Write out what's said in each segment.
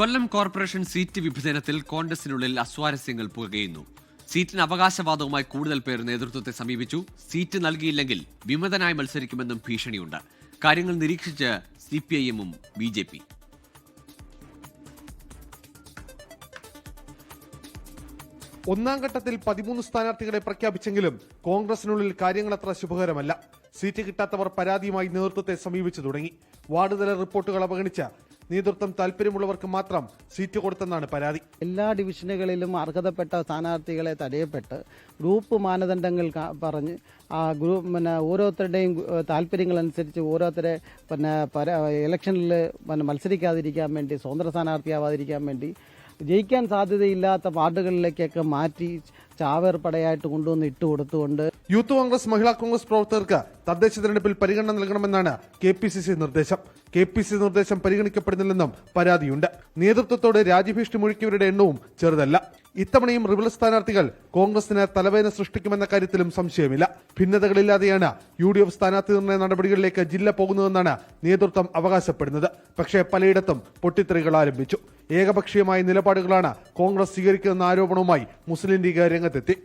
കൊല്ലം corporation seat വിഭജനത്തിൽ കോൺഗ്രസിനുള്ളിൽ അസ്വാരസ്യങ്ങൾ പുകയുന്നു. സീറ്റിന് അവകാശവാദവുമായി കൂടുതൽ പേർ നേതൃത്വത്തെ സമീപിച്ചു. സീറ്റ് നൽകിയില്ലെങ്കിൽ വിമതനായി മത്സരിക്കുമെന്നും ഭീഷണിയുണ്ട്. കാര്യങ്ങൾ നിരീക്ഷിച്ച് സി പി ഐ എമ്മും ബി ജെ പി. ഒന്നാം ഘട്ടത്തിൽ പതിമൂന്ന് സ്ഥാനാർത്ഥികളെ പ്രഖ്യാപിച്ചെങ്കിലും കോൺഗ്രസിനുള്ളിൽ കാര്യങ്ങൾ അത്ര ശുഭകരമല്ല. സീറ്റ് കിട്ടാത്തവർ പരാതിയുമായി നേതൃത്വത്തെ സമീപിച്ചു തുടങ്ങി. വാർഡ് തല റിപ്പോർട്ടുകൾ അവഗണിച്ച് നേതൃത്വം താല്പര്യമുള്ളവർക്ക് മാത്രം സീറ്റ് കൊടുത്തെന്നാണ് പരാതി. എല്ലാ ഡിവിഷനുകളിലും അർഹതപ്പെട്ട സ്ഥാനാർത്ഥികളെ തടയപ്പെട്ട് ഗ്രൂപ്പ് മാനദണ്ഡങ്ങൾ പറഞ്ഞ് ആ ഗ്രൂപ്പ് പിന്നെ ഓരോരുത്തരുടെയും താല്പര്യങ്ങൾ അനുസരിച്ച് ഓരോരുത്തരെ പിന്നെ ഇലക്ഷനിൽ പിന്നെ മത്സരിക്കാതിരിക്കാൻ വേണ്ടി സ്വതന്ത്ര സ്ഥാനാർത്ഥിയാവാതിരിക്കാൻ വേണ്ടി ജയിക്കാൻ സാധ്യതയില്ലാത്ത വാർഡുകളിലേക്കൊക്കെ മാറ്റി ചാവേർപ്പടയായിട്ട് കൊണ്ടുവന്ന് ഇട്ട് കൊടുത്തുകൊണ്ട് യൂത്ത് കോൺഗ്രസ് മഹിളാ കോൺഗ്രസ് പ്രവർത്തകർക്ക് തദ്ദേശ തെരഞ്ഞെടുപ്പിൽ പരിഗണന നൽകണമെന്നാണ് കെ പി സി സി നിർദ്ദേശം. കെ പി സി നിർദ്ദേശം പരിഗണിക്കപ്പെടുന്നില്ലെന്നും പരാതിയുണ്ട്. നേതൃത്വത്തോട് രാജ്യഭീഷണി മുഴുക്കിയവരുടെ എണ്ണവും ചെറുതല്ല. ഇത്തവണയും റിബൽ സ്ഥാനാർത്ഥികൾ കോൺഗ്രസിന് തലവേദന സൃഷ്ടിക്കുമെന്ന കാര്യത്തിലും സംശയമില്ല. ഭിന്നതകളില്ലാതെയാണ് യു ഡി എഫ് സ്ഥാനാർത്ഥി നിർണയ നടപടികളിലേക്ക് ജില്ല പോകുന്നതെന്നാണ് നേതൃത്വം അവകാശപ്പെടുന്നത്. പക്ഷേ പലയിടത്തും പൊട്ടിത്തെറികൾ ആരംഭിച്ചു. ഏകപക്ഷീയമായ നിലപാടുകളാണ് കോൺഗ്രസ് സ്വീകരിക്കുന്ന ആരോപണവുമായി മുസ്ലിം ലീഗ് രംഗത്തെത്തി.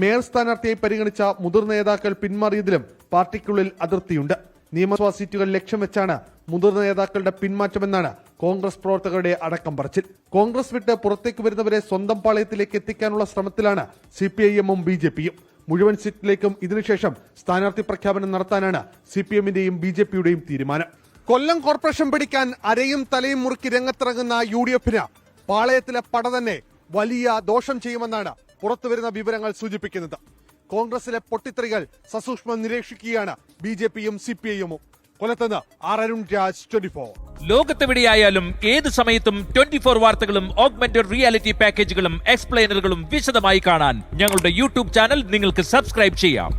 മേയർ സ്ഥാനാർത്ഥിയെ പരിഗണിച്ച മുതിർന്ന നേതാക്കൾ പിന്മാറിയതിലും പാർട്ടിക്കുള്ളിൽ അതിർത്തിയുണ്ട്. നിയമസഭാ സീറ്റുകൾ ലക്ഷ്യം വെച്ചാണ് മുതിർന്ന നേതാക്കളുടെ പിന്മാറ്റമെന്നാണ് കോൺഗ്രസ് പ്രവർത്തകരുടെ അടക്കം പറച്ചിൽ. കോൺഗ്രസ് വിട്ട് പുറത്തേക്ക് വരുന്നവരെ സ്വന്തം പാളയത്തിലേക്ക് എത്തിക്കാനുള്ള ശ്രമത്തിലാണ് സി പി ഐ എമ്മും ബി ജെ പിയും മുഴുവൻ സീറ്റിലേക്കും ഇതിനുശേഷം സ്ഥാനാർത്ഥി പ്രഖ്യാപനം നടത്താനാണ് സി പി എമ്മിന്റെയും ബി ജെ പിയുടെയും തീരുമാനം. കൊല്ലം കോർപ്പറേഷൻ പിടിക്കാൻ അരയും തലയും മുറുക്കി രംഗത്തിറങ്ങുന്ന യു ഡി എഫിന് പാളയത്തിലെ പട തന്നെ വലിയ ദോഷം ചെയ്യുമെന്നാണ് പുറത്തുവരുന്ന വിവരങ്ങൾ സൂചിപ്പിക്കുന്നത്. കോൺഗ്രസിലെ പൊട്ടിത്തെറികൾ സസൂക്ഷ്മം നിരീക്ഷിക്കുകയാണ് ബി ജെ പിയും സി പി ഐയുമും. കൊല്ലത്തുനിന്ന് R Arun Raj twenty four. ലോകത്തെവിടെയായാലും ഏത് സമയത്തും ട്വന്റി ഫോർ വാർത്തകളും ഓഗ്മെന്റഡ് റിയാലിറ്റി പാക്കേജുകളും എക്സ്പ്ലെയിനറുകളും വിശദമായി കാണാൻ ഞങ്ങളുടെ യൂട്യൂബ് ചാനൽ നിങ്ങൾക്ക് സബ്സ്ക്രൈബ് ചെയ്യാം.